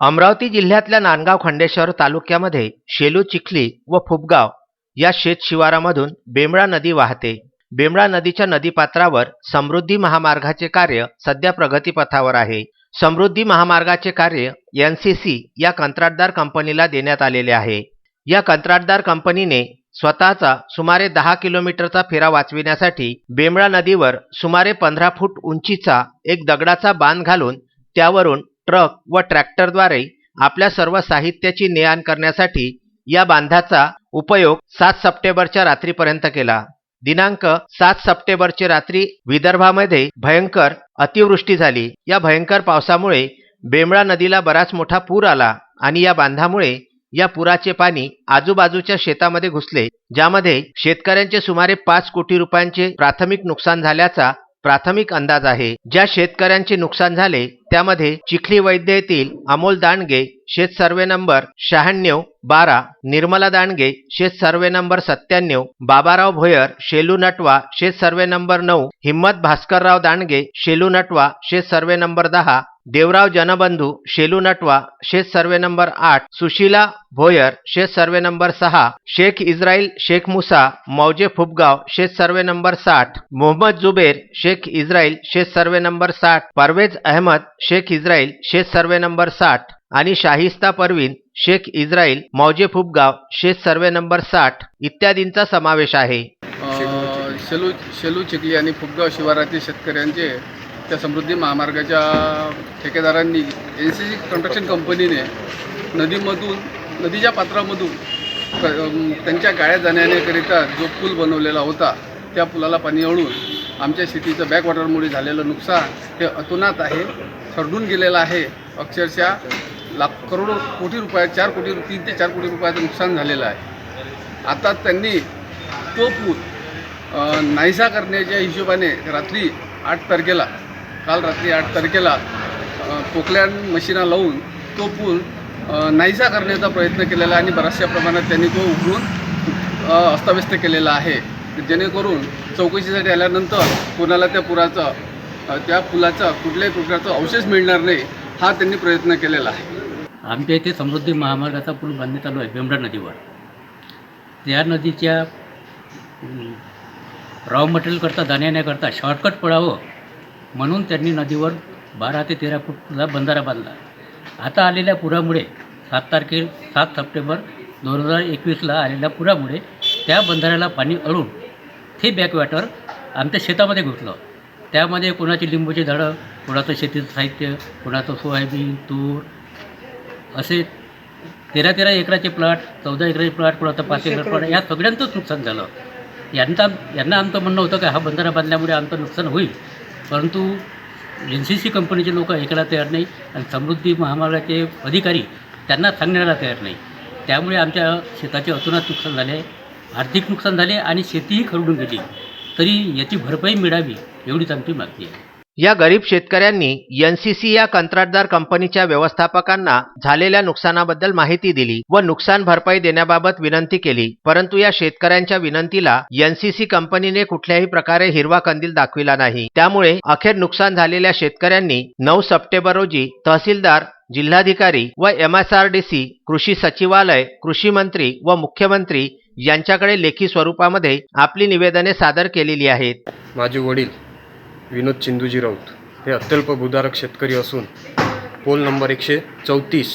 अमरावती जिल्ह्यातल्या नांदगाव खंडेश्वर तालुक्यामध्ये शेलू चिखली व फुपगाव या शेतशिवारामधून बेमळा बेंबळा नदी वाहते. बेंबळा नदीच्या नदीपात्रावर समृद्धी महामार्गाचे कार्य सध्या प्रगतीपथावर आहे. समृद्धी महामार्गाचे कार्य एन सी सी या कंत्राटदार कंपनीला देण्यात आलेले आहे. या कंत्राटदार कंपनीने स्वतःचा सुमारे दहा किलोमीटरचा फेरा वाचविण्यासाठी बेंबळा नदीवर सुमारे पंधरा फूट उंचीचा एक दगडाचा बांध घालून त्यावरून ट्रक व ट्रॅक्टरद्वारे आपल्या सर्व साहित्याची ने आण करण्यासाठी या बांधाचा उपयोग सात सप्टेंबरच्या रात्रीपर्यंत केला. दिनांक सात सप्टेंबरची रात्री विदर्भामध्ये भयंकर अतिवृष्टी झाली. या भयंकर पावसामुळे बेमळा नदीला बराच मोठा पूर आला आणि या बांधामुळे या पुराचे पाणी आजूबाजूच्या शेतामध्ये घुसले ज्यामध्ये शेतकऱ्यांचे सुमारे पाच कोटी रुपयांचे प्राथमिक नुकसान झाल्याचा प्राथमिक अंदाज आहे. ज्या शेतकऱ्यांचे नुकसान झाले त्यामध्ये चिखली वैद्य येथील अमोल दांडगे शेत सर्वे नंबर शहाण्णव बारा निर्मला दांडगे शेत सर्वे नंबर सत्त्याण्णव बाबाराव भोयर शेलू नटवा शेत सर्वे नंबर नऊ हिम्मत भास्करराव दांडगे शेलू नटवा शेत सर्वे नंबर दहा देवराव जनबंधू शेलू नटवा शेत सर्वे नंबर आठ सुशीला भोयर शेत सर्वे नंबर सहा शेख इस्राईल शेख मुसा मौजे फुपगाव शेत सर्वे नंबर साठ मोहम्मद जुबेर शेख इस्राईल शेत सर्वे नंबर साठ परवेज अहमद शेख इस्राईल शेत सर्वे नंबर साठ आणि शाहिस्ता परवीन शेख इस्राईल मौजे फुपगाव शेत सर्वे नंबर साठ इत्यादींचा समावेश आहे. शेलू शेलू चिखली आणि फुगगाव शिवारातील शेतकऱ्यांचे त्या समृद्धी महामार्गाच्या ठेकेदारांनी एन सी सी कन्स्ट्रक्शन कंपनीने नदीमधून नदीच्या पात्रामधून त्यांच्या गाळ्या जाण्याकरिता जो पूल बनवलेला होता त्या पुलाला पाणी ओढून आमच्या शेतीचं बॅकवॉटरमुळे झालेलं नुकसान हे अतोनात आहे सरडून गेलेलं आहे. अक्षरशः लाख करोडो कोटी रुपया चार कोटी तीन ते चार कोटी रुपयाचं नुकसान झालेलं आहे. आता त्यांनी तो पूल नाहीसा करण्याच्या हिशोबाने रात्री आठ तारखेला काल रात्री आठ तारखेला अ, मशिना लावून तो पूल नाहीसा करण्याचा प्रयत्न केलेला आणि बऱ्याचशा प्रमाणात त्यांनी तो उघडून अस्ताव्यस्त केलेला आहे. जेणेकरून चौकशीसाठी आल्यानंतर कोणाला त्या पुराचं त्या पुलाचा कुठल्याही प्रकारचा अवशेष मिळणार नाही हा त्यांनी प्रयत्न केलेला आहे. आमच्या इथे समृद्धी महामार्गाचा पूल बांधण्यात आलो आहे बेंबडा नदीवर. त्या नदीच्या रॉ मटेरियलकरता जाण्याकरता शॉर्टकट पडावं म्हणून त्यांनी नदीवर बारा ते तेरा फूटचा बंधारा बांधला. आता आलेल्या पुरामुळे सात तारखे सात सप्टेंबर दोन हजार एकवीसला आलेल्या पुरामुळे त्या बंधाऱ्याला पाणी अडून ते बॅकवॉटर आमच्या शेतामध्ये घुसलं. त्यामध्ये कोणाची लिंबूची झाडं कोणाचं शेतीचं साहित्य कोणाचं सोयाबीन तूर असे तेरा तेरा एकराचे प्लॉट चौदा एकराचे प्लॉट कोणाचं पाच एकर प्लॉट या सगळ्यांचंच नुकसान झालं. यांचा यांना आमचं म्हणणं होतं की हा बंधारा बांधल्यामुळे आमचं नुकसान होईल. परंतु एन सी सी कंपनीचे लोक ऐकायला तयार नाही आणि समृद्धी महामार्गाचे अधिकारी त्यांना सांगण्याला तयार नाही. त्यामुळे आमच्या शेताचे अतोनात नुकसान झाले आर्थिक नुकसान झाले आणि शेतीही खरडून गेली. तरी याची भरपाई मिळावी एवढीच आमची मागणी आहे. या गरीब शेतकऱ्यांनी एनसीसी या कंत्राटदार कंपनीच्या व्यवस्थापकांना झालेल्या नुकसानाबद्दल माहिती दिली व नुकसान भरपाई देण्याबाबत विनंती केली. परंतु या शेतकऱ्यांच्या विनंतीला एनसीसी कंपनीने कुठल्याही प्रकारे हिरवा कंदील दाखविला नाही. त्यामुळे अखेर नुकसान झालेल्या शेतकऱ्यांनी नऊ सप्टेंबर रोजी तहसीलदार जिल्हाधिकारी व एमएसआरडीसी कृषी सचिवालय कृषी मंत्री व मुख्यमंत्री यांच्याकडे लेखी स्वरूपामध्ये आपली निवेदने सादर केलेली आहेत. माझे वडील विनोद चिंदूजी राऊत. हे अत्यल्प भूधारक शेतकरी असून पोल नंबर एकशे चौतीस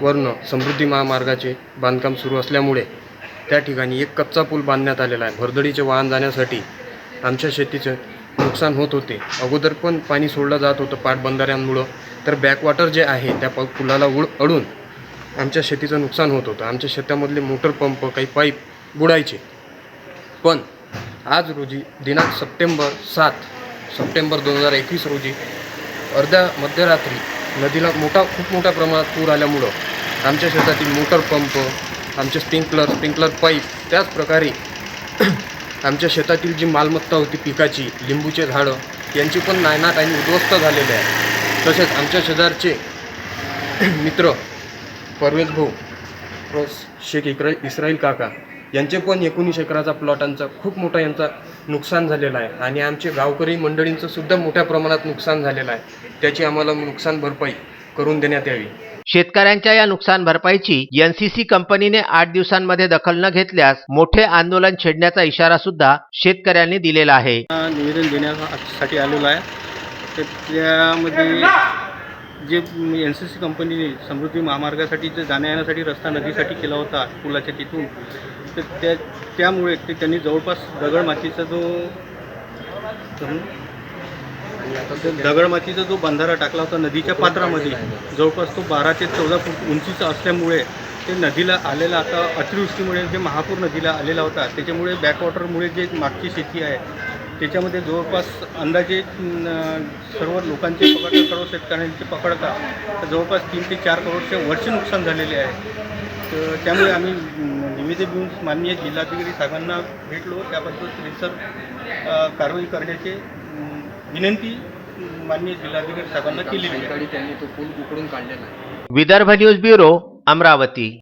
वरनं समृद्धी महामार्गाचे बांधकाम सुरू असल्यामुळे त्या ठिकाणी एक कच्चा पूल बांधण्यात आलेला आहे. भरदडीचे वाहन जाण्यासाठी आमच्या शेतीचं नुकसान होत होते. अगोदर पण पाणी सोडलं जात होतं पाटबंधाऱ्यांमुळं. तर बॅकवॉटर जे आहे त्या प पुलाला उड अडून आमच्या शेतीचं नुकसान होत होतं. आमच्या शेतामधले मोटर पंप काही पाईप बुडायचे. पण आज रोजी दिनांक सप्टेंबर सात सप्टेंबर दोन हजार एकवीस रोजी अर्ध्या मध्यरात्री नदीला मोठा खूप मोठ्या प्रमाणात पूर आल्यामुळं आमच्या शेतातील मोटर पंप आमचे स्प्रिंकलर स्प्रिंकलर पाईप त्याच प्रकारे आमच्या शेतातील जी मालमत्ता होती पिकाची लिंबूचे झाडं यांची पण नायनाट आणि उद्ध्वस्त झालेले आहे. तसेच आमच्या शेजारचे मित्र परवेज भाऊ शेख इक्रा इस्राईल काका यांचे पण एकोणीस एकराचा प्लॉटांचा खूप मोठा यांचा नुकसान झालेलं आहे. आणि आमचे गावकरी मंडळींचं सुद्धा मोठ्या प्रमाणात नुकसान झालेलं आहे. त्याची आम्हाला नुकसान भरपाई करून देण्यात यावी. शेतकऱ्यांच्या या नुकसान भरपाईची एनसीसी कंपनीने आठ दिवसांमध्ये दखल न घेतल्यास मोठे आंदोलन छेडण्याचा इशारा सुद्धा शेतकऱ्यांनी दिलेला आहे. निवेदन देण्यासाठी आलेलो आहे. त्यामध्ये जे एन सी सी कंपनीने समृद्धी महामार्गासाठी जे जाण्या येण्यासाठी रस्ता नदीसाठी केला होता पुलाच्या तिथून तर त्या त्यामुळे ते त्यांनी जवळपास दगडमातीचा जो दगडमातीचा जो बंधारा टाकला होता नदीच्या पात्रामध्ये जवळपास तो बारा ते चौदा फूट उंचीचा असल्यामुळे ते नदीला आलेला आता अतिवृष्टीमुळे जे महापूर नदीला आलेला होता त्याच्यामुळे बॅकवॉटरमुळे जे मागची शेती आहे त्याच्यामध्ये जवळपास अंदाजे सर्व लोकांचे पकडता सर्व शेतकऱ्यांचे पकडता तर जवळपास तीन ते चार करोडच्या वरचे नुकसान झालेले आहे. तर त्यामुळे आम्ही निवेदन देऊन माननीय जिल्हाधिकारी साहेबांना भेटलो. त्याबद्दल रिसर कारवाई करण्याचे विनंती माननीय जिल्हाधिकारी साहेबांना केली आहे. Vidarbha news bureau Amravati.